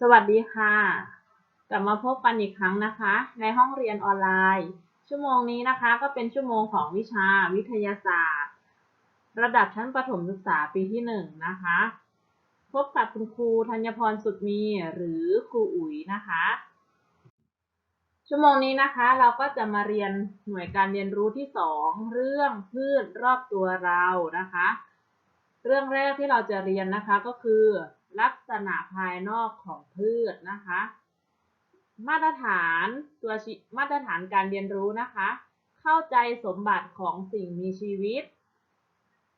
สวัสดีค่ะ กลับมาพบกันอีกครั้งนะคะ ในห้องเรียนออนไลน์ ชั่วโมงนี้นะคะก็เป็นชั่วโมงของวิชาวิทยาศาสตร์ ระดับชั้นประถมศึกษาปีที่หนึ่งนะคะ พบกับคุณครูธัญพรสุดมีหรือครูอุ๋ยนะคะ ชั่วโมงนี้นะคะเราก็จะมาเรียนหน่วยการเรียนรู้ที่สองเรื่องพืชรอบตัวเรานะคะ เรื่องแรกที่เราจะเรียนนะคะก็คือ ลักษณะภายนอกของพืชนะคะ มาตรฐานตัวมาตรฐานการเรียนรู้นะคะ เข้าใจสมบัติของสิ่งมีชีวิต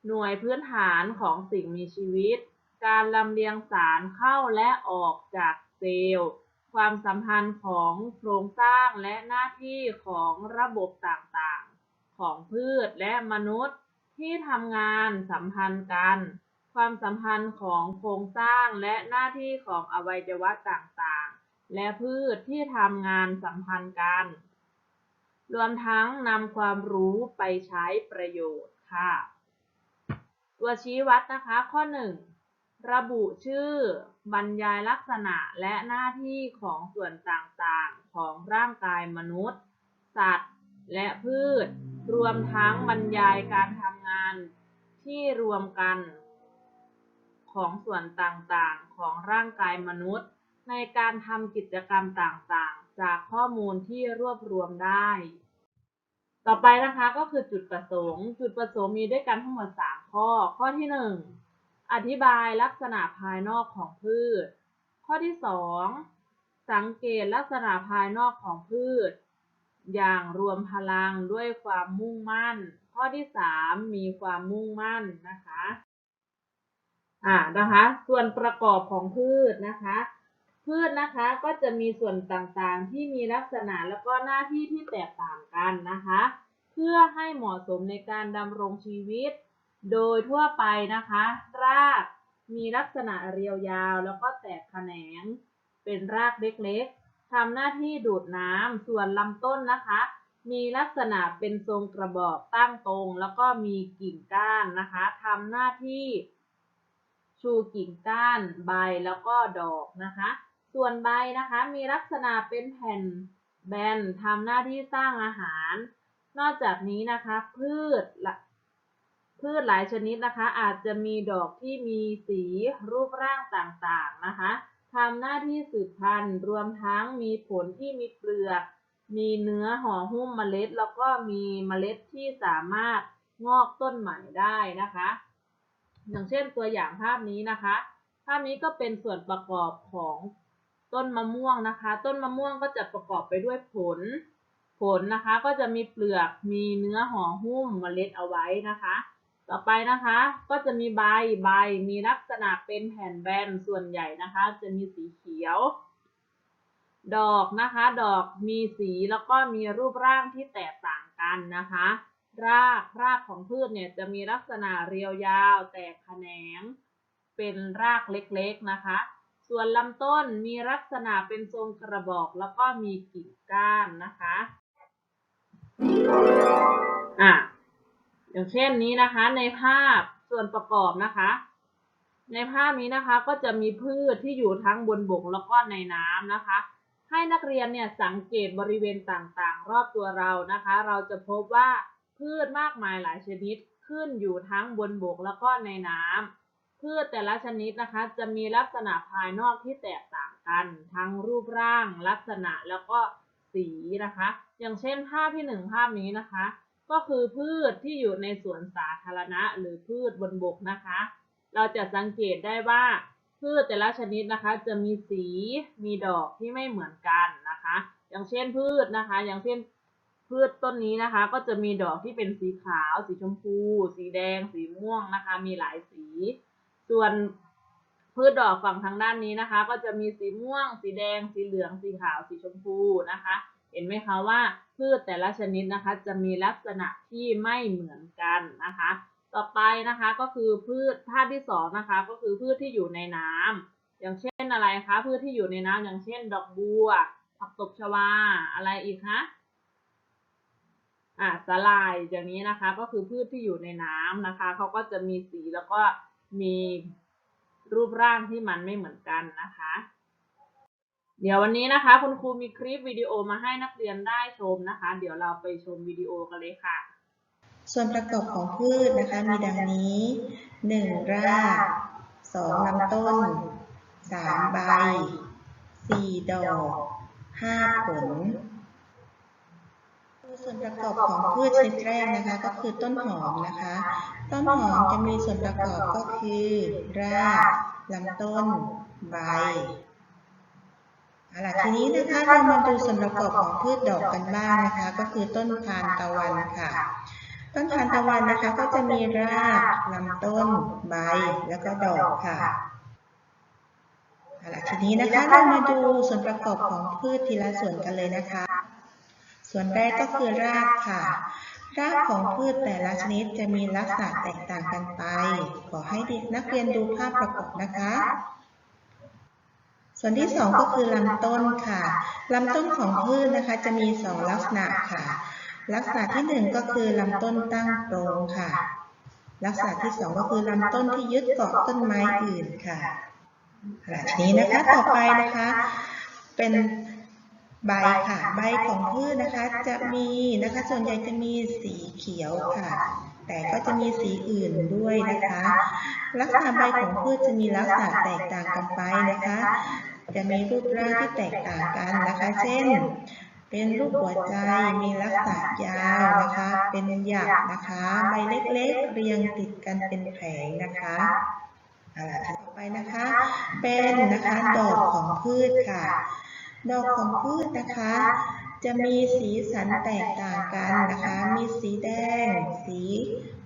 หน่วยพื้นฐานของสิ่งมีชีวิต การลำเลียงสารเข้าและออกจากเซลล์ความสัมพันธ์ของโครงสร้างและหน้าที่ของระบบต่างๆ ของพืชและมนุษย์ที่ทำงานสัมพันธ์กัน ความสัมพันธ์ของโครงสร้างและหน้าที่ของอวัยวะต่างๆ และพืชที่ทำงานสัมพันธ์กัน รวมทั้งนำความรู้ไปใช้ประโยชน์ค่ะ ตัวชี้วัดนะคะ ข้อ 1 ระบุชื่อ บรรยายลักษณะและหน้าที่ของส่วนต่างๆ ของร่างกายมนุษย์ สัตว์ และพืช รวมทั้งบรรยายการทำงานที่รวมกัน ของส่วนต่างๆ ของร่างกายมนุษย์ ในการทำกิจกรรมต่างๆ จากข้อมูลที่รวบรวมได้ ต่อไปนะคะก็คือจุดประสงค์ จุดประสงค์มีด้วยกันทั้งหมด 3 ข้อ ข้อที่ 1 อธิบายลักษณะภายนอกของพืช ข้อที่ 2 สังเกตลักษณะภายนอกของพืช อย่างรวมพลังด้วยความมุ่งมั่น ข้อที่ 3 มีความมุ่งมั่นนะคะ อ่านะคะ ส่วนประกอบของพืชนะคะ พืชนะคะก็จะมีส่วนต่างๆที่มีลักษณะแล้วก็หน้าที่ที่แตกต่างกันนะคะ เพื่อให้เหมาะสมในการดำรงชีวิต โดยทั่วไปนะคะ รากมีลักษณะเรียวยาวแล้วก็แตกแขนง เป็นรากเล็กๆทำหน้าที่ดูดน้ำส่วนลำต้นนะคะ มีลักษณะเป็นทรงกระบอกตั้งตรง แล้วก็มีกิ่งก้านนะคะทำหน้าที่ ชูกิ่งก้านใบแล้วก็ดอกนะคะ ส่วนใบนะคะมีลักษณะเป็นแผ่นแบนทำหน้าที่สร้างอาหาร นอกจากนี้นะคะพืชพืชหลายชนิดนะคะ อาจจะมีดอกที่มีสีรูปร่างต่างๆนะคะทำหน้าที่สืบพันธุ์รวมทั้งมีผลที่มีเปลือก มีเนื้อห่อหุ้มเมล็ด แล้วก็มีเมล็ดที่สามารถงอกต้นใหม่ได้นะคะ อย่างเช่นตัวอย่างภาพนี้นะคะ ภาพนี้ก็เป็นส่วนประกอบของต้นมะม่วงนะคะ ต้นมะม่วงก็จะประกอบไปด้วยผล ผลนะคะก็จะมีเปลือก มีเนื้อห่อหุ้มเมล็ดเอาไว้นะคะ ต่อไปนะคะก็จะมีใบ ใบมีลักษณะเป็นแผ่นแบนส่วนใหญ่นะคะ จะมีสีเขียว ดอกนะคะ ดอกมีสีแล้วก็มีรูปร่างที่แตกต่างกันนะคะ รากรากของพืชเนี่ยจะมีลักษณะเรียวยาวแตกแขนง เป็นรากเล็กๆนะคะ ส่วนลำต้นมีลักษณะเป็นทรงกระบอกแล้วก็มีกิ่งก้านนะคะอะอย่างเช่นนี้นะคะในภาพส่วนประกอบนะคะ ในภาพนี้นะคะก็จะมีพืชที่อยู่ทั้งบนบกแล้วก็ในน้ำนะคะ ให้นักเรียนเนี่ยสังเกตบริเวณต่างๆ รอบตัวเรานะคะ เราจะพบว่า พืชมากมายหลายชนิดขึ้นอยู่ทั้งบนบกแล้วก็ในน้ำพืชแต่ละชนิดนะคะจะมีลักษณะภายนอกที่แตกต่างกัน ทั้งรูปร่าง ลักษณะแล้วก็สีนะคะ อย่างเช่นภาพที่หนึ่งภาพนี้นะคะ ก็คือพืชที่อยู่ในสวนสาธารณะ หรือพืชบนบกนะคะ เราจะสังเกตได้ว่าพืชแต่ละชนิดนะคะ จะมีสีมีดอกที่ไม่เหมือนกันนะคะ อย่างเช่นพืชนะคะ อย่างเช่น พืชต้นนี้นะคะ ก็จะมีดอกที่เป็นสีขาว สีชมพู สีแดง สีม่วงนะคะ มีหลายสี ส่วนพืชดอกฝั่งทางด้านนี้นะคะ ก็จะมีสีม่วง สีแดง สีเหลือง สีขาว สีชมพูนะคะ เห็นไหมคะว่าพืชแต่ละชนิดนะคะ จะมีลักษณะที่ไม่เหมือนกันนะคะ ต่อไปนะคะก็คือพืชภาพที่สองนะคะ ก็คือพืชที่อยู่ในน้ำอย่างเช่นอะไรคะพืชที่อยู่ในน้ำอย่างเช่น ดอกบัวผักตบชวาอะไรอีกคะ อ่าสลายอย่างนี้นะคะก็คือพืชที่อยู่ในน้ำนะคะเขาก็จะมีสีแล้วก็มีรูปร่างที่มันไม่เหมือนกันนะคะ เดี๋ยววันนี้นะคะ คุณครูมีคลิปวิดีโอมาให้นักเรียนได้ชมนะคะ เดี๋ยวเราไปชมวิดีโอกันเลยค่ะ ส่วนประกอบของพืชนะคะ มีดังนี้ 1. ราก 2. ลำต้น 3. ใบ 4. ดอก 5. ผล ส่วนประกอบของพืชชนิดแรกนะคะ ก็คือต้นหอมนะคะ ต้นหอมจะมีส่วนประกอบก็คือ รากลำต้น ใบเอาล่ะทีนี้นะคะเรามาดูส่วนประกอบของพืชดอกกันบ้างนะคะ ก็คือต้นทานตะวันค่ะ ต้นทานตะวันนะคะก็จะมีรากลำต้น ใบ แล้วก็ดอกค่ะเอาล่ะทีนี้นะคะเรามาดูส่วนประกอบของพืชทีละส่วนกันเลยนะคะ ส่วนแรกก็คือรากค่ะ รากของพืชแต่ละชนิดจะมีลักษณะแตกต่างกันไป ขอให้เด็กนักเรียนดูภาพประกอบนะคะ ส่วนที่สองก็คือลำต้นค่ะ ลำต้นของพืชนะคะจะมีสองลักษณะค่ะ ลักษณะที่หนึ่งก็คือลำต้นตั้งตรงค่ะ ลักษณะที่สองก็คือลำต้นที่ยึดเกาะต้นไม้อื่นค่ะขณะนี้นะคะ ต่อไปนะคะ เป็น ใบค่ะ ใบของพืชนะคะจะมีนะคะ ส่วนใหญ่จะมีสีเขียวค่ะ แต่ก็จะมีสีอื่นด้วยนะคะ ลักษณะใบของพืชจะมีลักษณะแตกต่างกันไปนะคะ จะมีรูปร่างที่แตกต่างกันนะคะ เช่น เป็นรูปหัวใจมีลักษณะยาวนะคะ เป็นหยักนะคะ ใบเล็กๆ เรียงติดกันเป็นแผงนะคะเอาล่ะต่อไปนะคะ เป็นนะคะดอกของพืชค่ะ ดอกของพืชนะคะ จะมีสีสันแตกต่างกันนะคะ มีสีแดง สี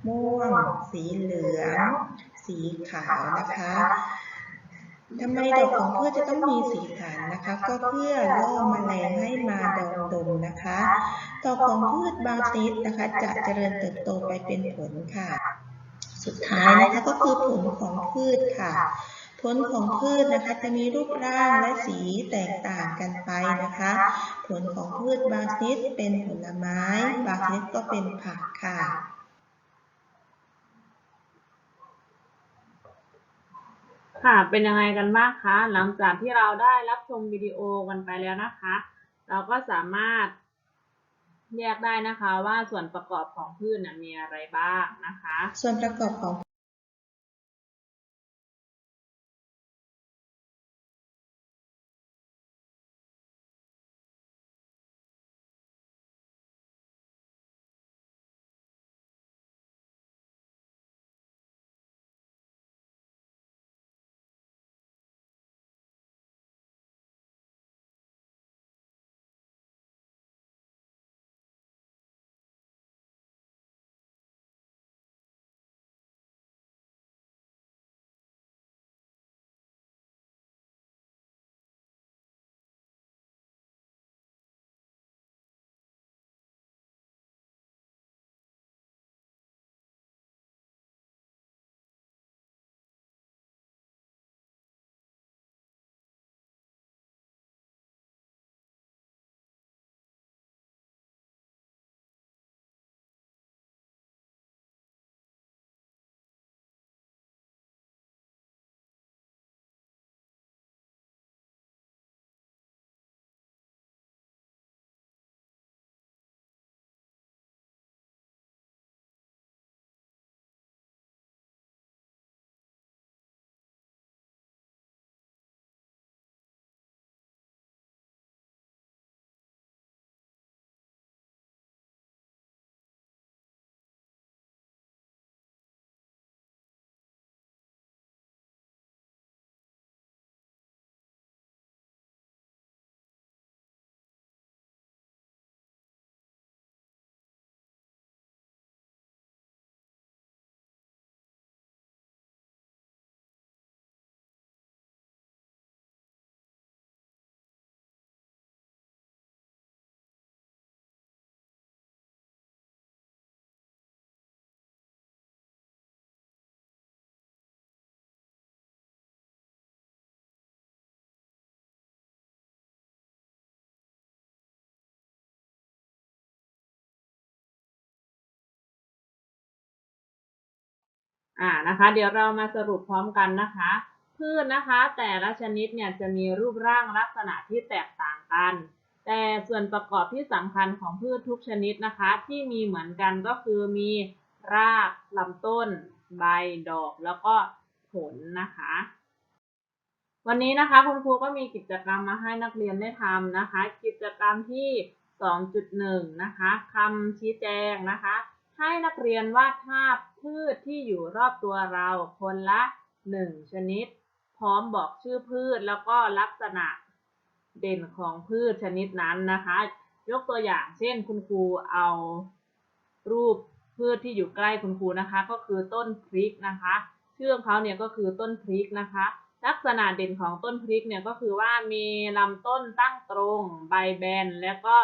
ม่วง สีเหลือง สีขาวนะคะทำไมดอกของพืชจะต้องมีสีสันนะคะ ก็เพื่อล่อแมลงให้มาดองดมนะคะดอกของพืชบางชนิดนะคะ จะเจริญเติบโตไปเป็นผลค่ะ สุดท้ายนะคะก็คือผลของพืชค่ะ ผลของพืชนะคะจะมีรูปร่างและสีแตกต่างกันไปนะคะ ผลของพืชบางชนิดเป็นผลไม้ บางชนิดก็เป็นผักค่ะค่ะ เป็นยังไงกันบ้างคะ หลังจากที่เราได้รับชมวิดีโอกันไปแล้วนะคะ เราก็สามารถแยกได้นะคะว่าส่วนประกอบของพืชนะมีอะไรบ้างนะคะ ส่วนประกอบของ อ่านะคะ เดี๋ยวเรามาสรุปพร้อมกันนะคะ พืพืชนะคะ แต่ละชนิดเนี่ยจะมีรูปร่างลักษณะที่แตกต่างกัน แต่ส่วนประกอบที่สำคัญของพืชทุกชนิดนะคะ ที่มีเหมือนกันก็คือมีรากลำต้น ใบดอกแล้วก็ผลนะคะ วันนี้นะคะคุณครูก็มีกิจกรรมมาให้นักเรียนได้ทำนะคะ กิจกรรมที่ 2.1 นะคะคำชี้แจงนะคะ ให้นักเรียนวาดภาพพืชที่อยู่รอบตัวเราคนละ 1 ชนิด พร้อมบอกชื่อพืชแล้วก็ลักษณะเด่นของพืชชนิดนั้นนะคะ ยกตัวอย่างเช่นคุณครูเอารูปพืชที่อยู่ใกล้คุณครูนะคะ ก็คือต้นพริกนะคะ ชื่อของเขาเนี่ยก็คือต้นพริกนะคะ ลักษณะเด่นของต้นพริกเนี่ยก็คือว่ามีลำต้นตั้งตรง ใบแบน แล้วก็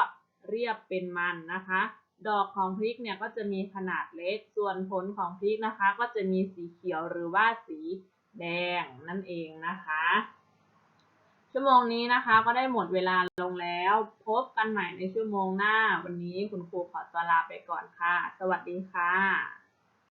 เรียบเป็นมันนะคะ ดอกของพริกเนี่ยก็จะมีขนาดเล็ก ส่วนผลของพริกนะคะ ก็จะมีสีเขียวหรือว่าสีแดงนั่นเองนะคะ ชั่วโมงนี้นะคะก็ได้หมดเวลาลงแล้ว พบกันใหม่ในชั่วโมงหน้า วันนี้คุณครูขอตัวลาไปก่อนค่ะ สวัสดีค่ะ